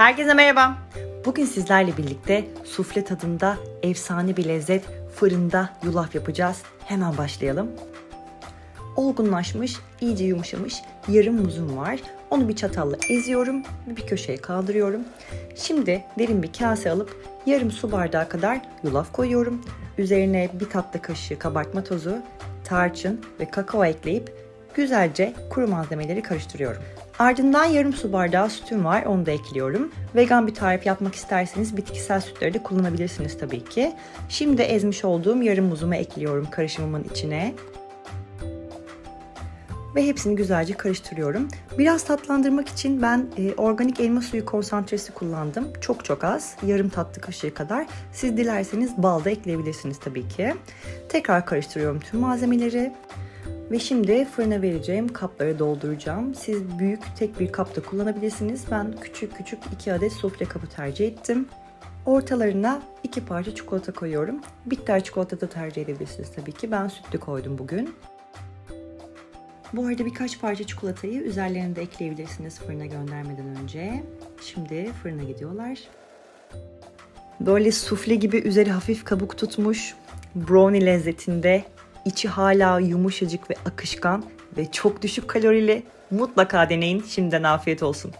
Herkese merhaba. Bugün sizlerle birlikte sufle tadında efsane bir lezzet fırında yulaf yapacağız. Hemen başlayalım. Olgunlaşmış, iyice yumuşamış yarım muzum var. Onu bir çatalla eziyorum ve bir köşeye kaldırıyorum. Şimdi derin bir kase alıp yarım su bardağı kadar yulaf koyuyorum. Üzerine bir tatlı kaşığı kabartma tozu, tarçın ve kakao ekleyip güzelce kuru malzemeleri karıştırıyorum. Ardından yarım su bardağı sütüm var, onu da ekliyorum. Vegan bir tarif yapmak isterseniz bitkisel sütleri de kullanabilirsiniz tabii ki. Şimdi ezmiş olduğum yarım muzumu ekliyorum karışımımın içine ve hepsini güzelce karıştırıyorum. Biraz tatlandırmak için ben e, organik elma suyu konsantresi kullandım. Çok çok az, yarım tatlı kaşığı kadar. Siz dilerseniz bal da ekleyebilirsiniz tabii ki. Tekrar karıştırıyorum tüm malzemeleri. Ve şimdi fırına vereceğim kapları dolduracağım. Siz büyük tek bir kapta kullanabilirsiniz. Ben küçük küçük iki adet sufle kabı tercih ettim. Ortalarına iki parça çikolata koyuyorum. Bitter çikolata da tercih edebilirsiniz tabii ki. Ben sütlü koydum bugün. Bu arada birkaç parça çikolatayı üzerlerine de ekleyebilirsiniz fırına göndermeden önce. Şimdi fırına gidiyorlar. Böyle sufle gibi üzeri hafif kabuk tutmuş brownie lezzetinde içi hala yumuşacık ve akışkan ve çok düşük kalorili mutlaka deneyin. Şimdiden afiyet olsun.